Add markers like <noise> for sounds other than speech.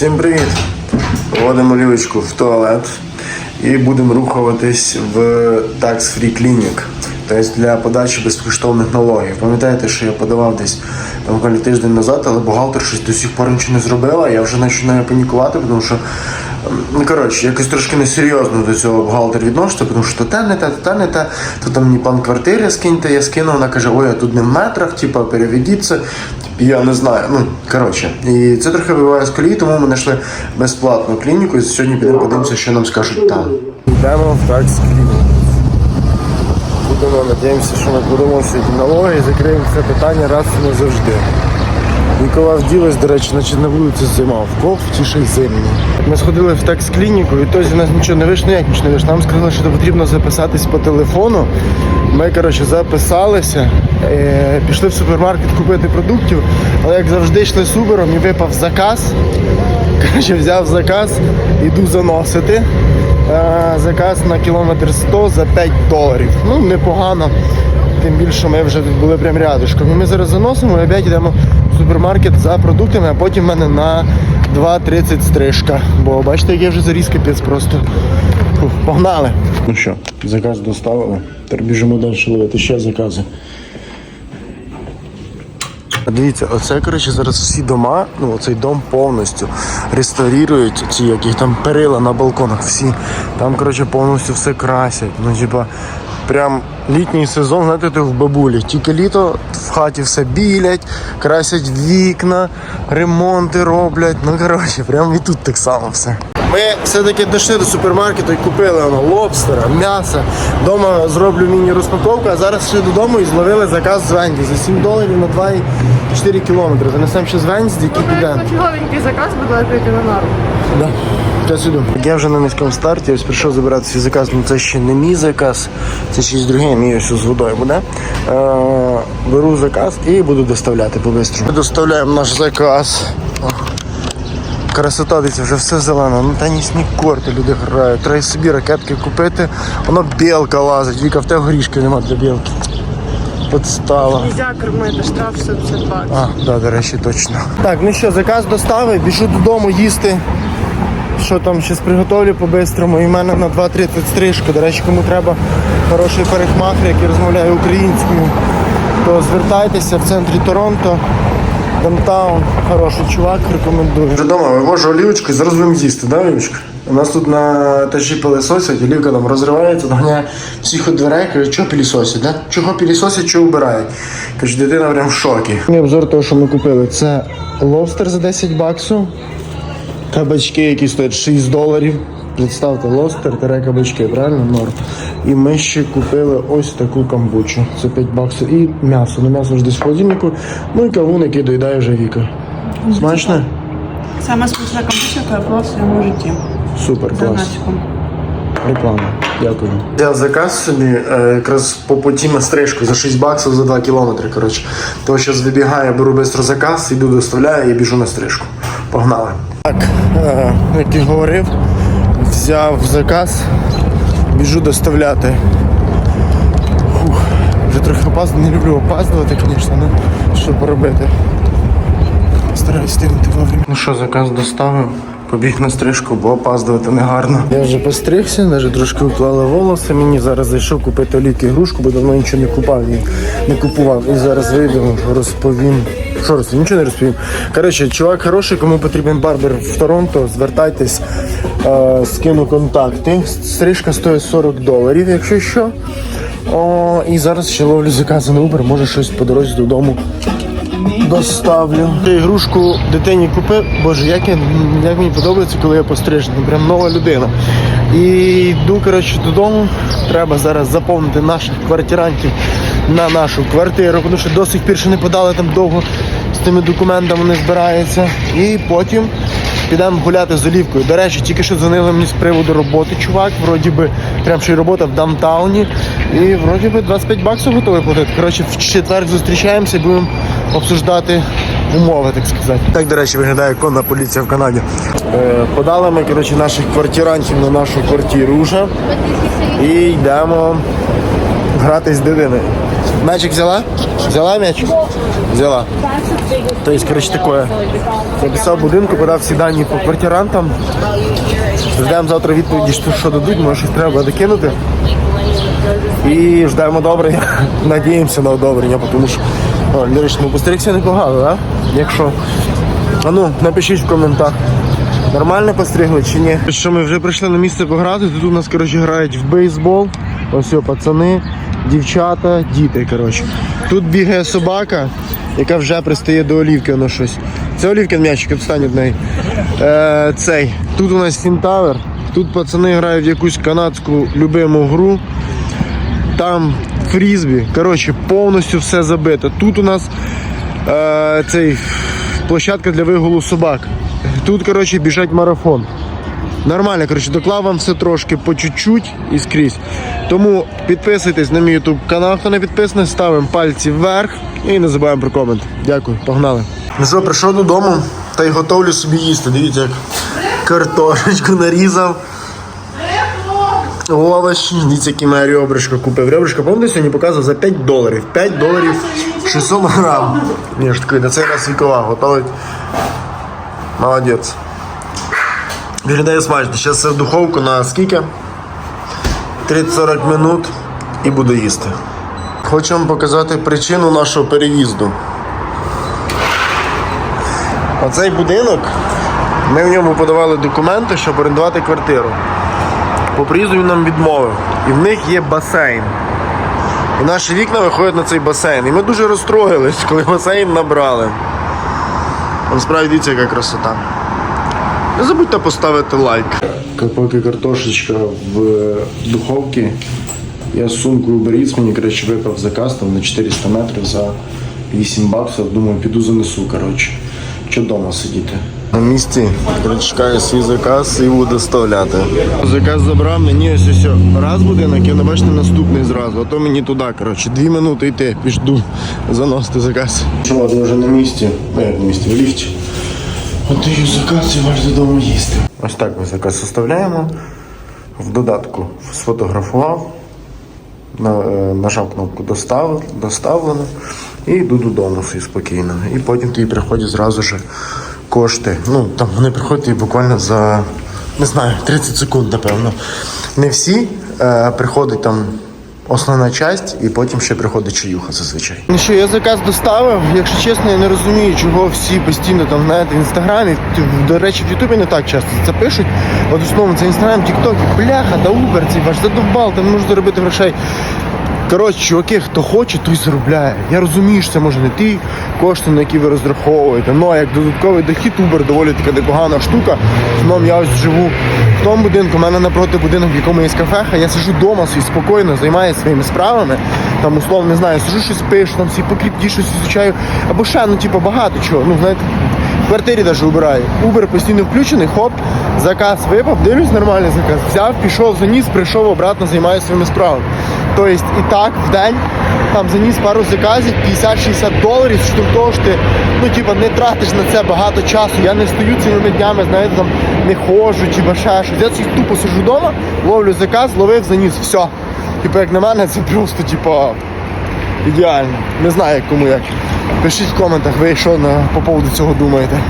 Всім привіт! Вводимо лівочку в туалет і будемо рухуватись в Tax Free Clinic. Тобто для подачі безкоштовних налогів. Пам'ятаєте, що я подавав десь там тиждень назад, але бухгалтер щось до сих пор нічого не зробила. Я вже починаю панікувати, тому що ну коротше, якось трошки несерйозно до цього бухгалтер відноситься, тому що те не те, то те не те, то там мені план квартири скиньте, я скинув, вона каже, ой, а тут не в метрах, типа переведіть це. Я не знаю. Ну, коротше. І це трохи вибиває з колії, тому ми знайшли безплатну клініку. І сьогодні підемо подивимося, що нам скажуть там. Йдемо в такс клініку. Будемо надіємося, що ми будемо всі налоги і закриємо це питання раз і назавжди. Нікола вділась, до речі, наче на вулиці зима, в кофті ще зимні. Ми сходили в такс-клініку, і тоді у нас нічого не вийшло, ніяк нічого не вийшло. Нам сказали, що потрібно записатись по телефону. Ми, коротше, записалися, е, пішли в супермаркет купити продуктів, але як завжди йшли субером і випав заказ. Коротше, взяв заказ, іду заносити. Е, Заказ на кілометр 100 за 5 доларів. Ну, непогано. Тим більше ми вже тут були прям рядышком. І ми зараз заносимо і опять йдемо в супермаркет за продуктами, а потім в мене на 2.30 стрижка. Бо бачите, як я вже заріз капець просто. Фух, погнали. Ну що, заказ доставили. Тепер біжимо далі ловити ще закази. Дивіться, оце коротше зараз всі дома, ну оцей дом повністю реставрують ці яких там перила на балконах. Всі там коротше повністю все красять. Ну типа прям літній сезон, знаєте, ти в бабулі. Тільки літо в хаті все білять, красять вікна, ремонти роблять. Ну коротше, прям і тут так само все. Ми все-таки дійшли до супермаркету і купили воно лобстера, м'ясо. Дома зроблю міні-розпаковку, а зараз йшли додому і зловили заказ з Венді за 7 доларів на 2,4 кілометри. Занесемо ще з Венді, який піде. Фіговенький заказ, буду летити на нару. Да. Зараз іду. Я вже на низькому старті, ось прийшов забирати свій заказ, ну це ще не мій заказ, це щось друге, мій ось з водою буде. Е, беру заказ і буду доставляти по-бистрому. Ми доставляємо наш заказ. Красота, дивіться, вже все зелено. Ну тенісні корти люди грають. Треба собі ракетки купити. Воно білка лазить. Віка, в тебе горішки нема для білки. Подстава. Нельзя кормити, штраф 150 баксів. А, да, до речі, точно. Так, ну що, заказ доставив, біжу додому їсти. Що там щось приготовлю по-бистрому. І в мене на 2.30 стрижка. До речі, кому треба хороший парикмахер, який розмовляє українською, то звертайтеся в центрі Торонто. Даунтаун, хороший чувак, рекомендую. Вже вдома вивожу олівочку і зараз будемо їсти, да, олівочка? У нас тут на етажі пилисосять, олівка там розривається, доганяє всіх у дверей, каже, чого пилісосять, да? Чого пилісосять, чого вбирають. Каже, дитина прям в шокі. Мій Обзор того, що ми купили, це лобстер за 10 баксів, кабачки, які стоять 6 доларів. Представте, лостер, тере кабачки, правильно? Норм. І ми ще купили ось таку камбучу. Це 5 баксів. І м'ясо. Ну м'ясо ж десь в холодильнику. Ну і кавун, який доїдає вже Віка. Смачно? Саме смачна кампуша, яка я пила в своєму житті. Супер, клас. Заначком. Реклама. Дякую. Я заказ собі е, якраз по путі на стрижку за 6 баксів за 2 кілометри. Коротше. То зараз вибігаю, беру швидко заказ, йду доставляю і біжу на стрижку. Погнали. Так, е, як і говорив, взяв заказ, біжу доставляти. Фух, вже трохи опаздую, не люблю опаздувати, звісно, але що поробити. Стараюсь стигнути вовремя. Ну що, заказ доставив. Побіг на стрижку, бо опаздувати не гарно. Я вже постригся, навіть трошки уклали волоси. Мені зараз зайшов купити олійки грушку, бо давно нічого не купав, ні- не купував. І зараз вийду, розповім. Що розповім? Нічого не розповім. Коротше, чувак хороший, кому потрібен барбер в Торонто, звертайтесь, е, скину контакти. Стрижка стоїть 40 доларів, якщо що. О, і зараз ще ловлю закази на Uber, може щось по дорозі додому доставлю. Я ігрушку дитині купив. Боже, як, я, як мені подобається, коли я пострижений. Прям нова людина. І йду коротше, додому. Треба зараз заповнити наших квартирантів на нашу квартиру, тому що до сих пір ще не подали там довго з тими документами не збирається. І потім підемо гуляти з олівкою. До речі, тільки що дзвонили мені з приводу роботи, чувак. Вроді би, прям ще й робота в даунтауні. І вроді би 25 баксів готовий платити. Коротше, в четвер зустрічаємося і будемо обсуждати умови, так сказати. Так, до речі, виглядає конна поліція в Канаді. Е, подали ми коротше, наших квартирантів на нашу квартиру вже. І йдемо грати з дитиною. Мячик взяла? Взяла мяч? Взяла. То есть, короче, такое. Написав будинку, подав всі дані по квартирантам. Ждемо завтра відповіді, що, що дадуть, може щось треба докинути. І ждемо одобрення. <laughs> Надіємося на одобрення, тому що о, речі, ну постригся непогано, да? Якщо. А ну, напишіть в коментах. Нормально постригли чи ні? Що ми вже прийшли на місце пограти, тут у нас коротше, грають в бейсбол. Ось пацани, дівчата, діти. коротше. Тут бігає собака, яка вже пристає до олівки, воно щось. Це олівкин м'ячик, відстань від неї. Е, цей. Тут у нас Сінтавер. Тут пацани грають в якусь канадську любиму гру. Там фрізбі. Коротше, повністю все забито. Тут у нас е, цей, площадка для вигулу собак. Тут, коротше, біжать марафон. Нормально, коротше, доклав вам все трошки по чуть-чуть і скрізь. Тому підписуйтесь на мій YouTube канал, хто не підписаний, ставимо пальці вверх і не забуваємо про комент. Дякую, погнали. Ну що, прийшов додому та й готовлю собі їсти. Дивіться, як картошечку нарізав. Овощі, дивіться, які моя ребрышко купив. Ребрышко, пам'ятаєте, сьогодні показував за 5 доларів. 5 доларів 600 грам. Ні, ж такий, на цей раз вікова готовить. Молодець. Виглядає смачно. Зараз це в духовку на скільки? 30-40 минут і буду їсти. Хочу вам показати причину нашого переїзду. Оцей будинок, ми в ньому подавали документи, щоб орендувати квартиру. По приїзду він нам відмовив. І в них є басейн. І наші вікна виходять на цей басейн. І ми дуже розстроїлись, коли басейн набрали. Насправді дивіться, яка красота. Не забудьте поставити лайк. Поки картошечка в духовці, я з сумкою беріць, мені коротше, випав заказ там на 400 метрів за 8 баксів. Думаю, піду занесу. коротше. Що вдома сидіти? На місці чекаю свій заказ і буду доставляти. Заказ забрав, мені ось ось раз будинок, і бачите наступний зразу, а то мені туди, коротше, дві минути йти, пішду заносити заказ. От я вже на місці, ну як на місці, в ліфті. Отдаю заказ і ваш додому їсти. Ось так ми заказ составляємо. В додатку сфотографував, е, нажав кнопку доставлено і йду додому собі спокійно. І потім тобі приходять зразу ж кошти. Ну, там вони приходять буквально за не знаю, 30 секунд, напевно. Не всі е, приходить там основна часть, і потім ще приходить чаюха зазвичай. Ну що, я заказ доставив. Якщо чесно, я не розумію, чого всі постійно там знаєте в інстаграмі. До речі, в Ютубі не так часто це пишуть. От основному це інстаграм, тікток, бляха, та Убер, цей ваш задовбал, там не можу заробити грошей. Коротше, чуваки, хто хоче, той заробляє. Я розумію, що це може не ті кошти, на які ви розраховуєте. Ну а як додатковий дохід Uber доволі така непогана штука. Знову я ось живу в тому будинку, у мене напроти будинок, в якому є кафеха. Я сиджу вдома собі спокійно, займаюся своїми справами. Там, условно, не знаю, сиджу щось пишу, там всі покріпті щось изучаю. Або ще, ну, типу, багато чого. Ну, знаєте, в квартирі навіть убираю. Uber постійно включений, хоп, заказ випав, дивлюсь, нормальний заказ. Взяв, пішов, заніс, прийшов обратно, займаюся своїми справами. Тобто і так в день там заніс пару заказів, 50-60 доларів, що того що ти ну, типа, не тратиш на це багато часу. Я не стою цілими днями, знаєте, там не ходжу, типа ще щось. Я собі тупо сижу вдома, ловлю заказ, ловив, заніс, все. Типу, як на мене, це просто, типа, ідеально. Не знаю, як кому як. Пишіть в коментах, ви що на, по поводу цього думаєте.